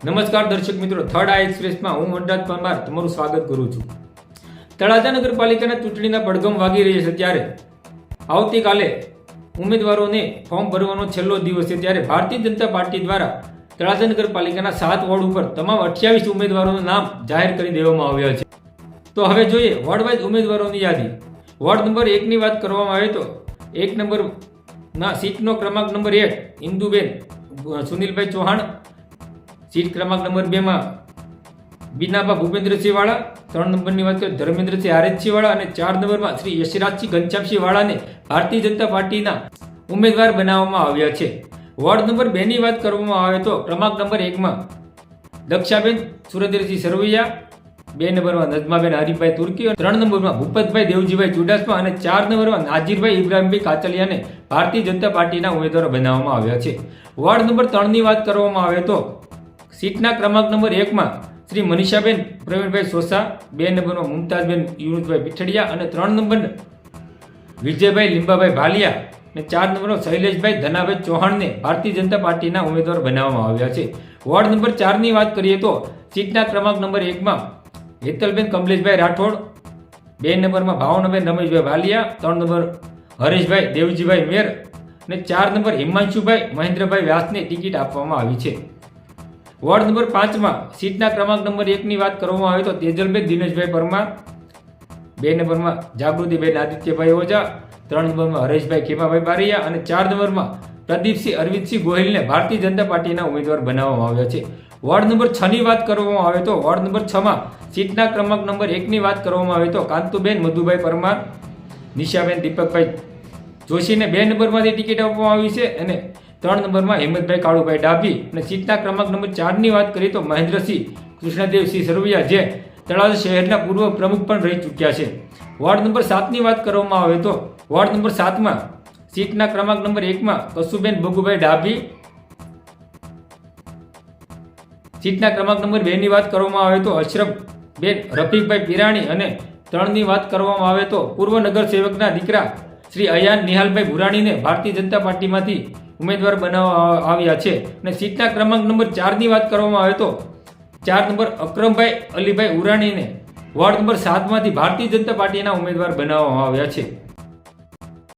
નમસ્કાર દર્શક મિત્રો, થર્ડ આ એક્સપ્રેસમાં હું વનરાજ પરમાર તમારું સ્વાગત કરું છું. તળાજા નગરપાલિકાના ચૂંટણીના પડઘમ વાગી રહી છે ત્યારે આવતીકાલે ઉમેદવારોને ફોર્મ ભરવાનો છેલ્લો દિવસ છે ત્યારે ભારતીય જનતા પાર્ટી દ્વારા તળાજા નગરપાલિકાના સાત વોર્ડ ઉપર તમામ અઠ્યાવીસ ઉમેદવારોનું નામ જાહેર કરી દેવામાં આવ્યા છે. તો હવે જોઈએ વોર્ડ વાઇઝ ઉમેદવારોની યાદી. વોર્ડ નંબર એકની વાત કરવામાં આવે તો એક નંબર ના સીટનો ક્રમાંક નંબર એક ઇન્દુબેન સુનિલભાઈ ચૌહાણ સીટ ક્રમાંક નંબર બેમાં બીનાબા ભૂપેન્દ્રસિંહ વાળા, ત્રણ નંબરની વાત કરીએ ધર્મેન્દ્રસિંહ હારેજસિંહ વાળા અને ચાર નંબરમાં શ્રી યશરાજસિંહ ઘનશ્યામસિંહ વાળાને ભારતીય જનતા પાર્ટીના ઉમેદવાર બનાવવામાં આવ્યા છે. વોર્ડ નંબર બેની વાત કરવામાં આવે તો ક્રમાંક નંબર એકમાં દક્ષાબેન સુરેન્દ્રસિંહ સરવૈયા, બે નંબરમાં નજમાબેન હરીફભાઈ તુર્કી, ત્રણ નંબરમાં ભૂપતભાઈ દેવજીભાઈ ચુડાસમા અને ચાર નંબરમાં નાજીરભાઈ ઇબ્રાહીમભાઈ કાચલિયાને ભારતીય જનતા પાર્ટીના ઉમેદવારો બનાવવામાં આવ્યા છે. વોર્ડ નંબર ત્રણની વાત કરવામાં આવે તો સીટના ક્રમાંક નંબર એકમાં શ્રી મનીષાબેન, પ્રવીણભાઈ સોસા, બે નંબરમાં મુમતાજબેન યુનુસભાઈ પીઠડિયા અને ત્રણ નંબર વિજયભાઈ લીંબાભાઈ ભાલિયા અને ચાર નંબરનો શૈલેષભાઈ ધનાભાઈ ચૌહાણને ભારતીય જનતા પાર્ટીના ઉમેદવાર બનાવવામાં આવ્યા છે. વોર્ડ નંબર ચારની વાત કરીએ તો સીટના ક્રમાંક નંબર એકમાં હેતલબેન, કમલેશભાઈ રાઠોડ, બે નંબરમાં ભાવનાબેન, રમેશભાઈ વાલિયા ત્રણ નંબર હરેશભાઈ, દેવજીભાઈ મેર અને ચાર નંબર હિમાંશુભાઈ મહેન્દ્રભાઈ વ્યાસને ટિકિટ આપવામાં આવી છે. વોર્ડ નંબર પાંચમાં, સીટના ક્રમાંક નંબર એકની વાત કરવામાં આવે તો તેજલબેન દિનેશભાઈ પરમાર, બે નંબરમાં જાગૃતિબેન આદિત્યભાઈ ઓઝા, ત્રણ નંબરમાં હરેશભાઈ ખેમાભાઈ બારિયા અને ચાર નંબરમાં પ્રદીપસિંહ અરવિંદસિંહ ગોહિલને ભારતીય જનતા પાર્ટીના ઉમેદવાર બનાવવામાં આવ્યા છે. વોર્ડ નંબર છની વાત કરવામાં આવે તો વોર્ડ નંબર છમાં સીટના ક્રમાંક નંબર એકની વાત કરવામાં આવે તો કાંતુબેન, મધુભાઈ પરમાર, નિશાબેન, દીપકભાઈ જોશીને બે નંબરમાંથી ટિકિટ આપવામાં આવી છે અને ત્રણ નંબરમાં હેમંતભાઈ કાળુભાઈ ડાભી અને સીટના ક્રમાંક નંબર ચારની વાત કરીએ તો મહેન્દ્રસિંહ કૃષ્ણદેવસિંહ સરવૈયા જે તળાજા શહેરના પૂર્વ પ્રમુખ પણ રહી ચૂક્યા છે. વોર્ડ નંબર સાતની વાત કરવામાં આવે તો વોર્ડ નંબર સાતમાં સીટના ક્રમાંક નંબર એકમાં કસુબેન બગુભાઈ ડાભી સીટના ક્રમાંક નંબર બે ની વાત કરવામાં આવે તો અશરફ બેન રફીકભાઈ પિરાણી અને ત્રણની વાત કરવામાં આવે તો પૂર્વ નગર સેવકના દીકરા શ્રી અયાન નિહાલભાઈ ભુરાણીને ભારતીય જનતા પાર્ટીમાંથી ઉમેદવાર બનાવવા આવ્યા છે અને સીટના ક્રમાંક નંબર ચારની વાત કરવામાં આવે તો ચાર નંબર અક્રમભાઈ અલીભાઈ ઉરાણીને વોર્ડ નંબર સાતમાંથી ભારતીય જનતા પાર્ટીના ઉમેદવાર બનાવવામાં આવ્યા છે.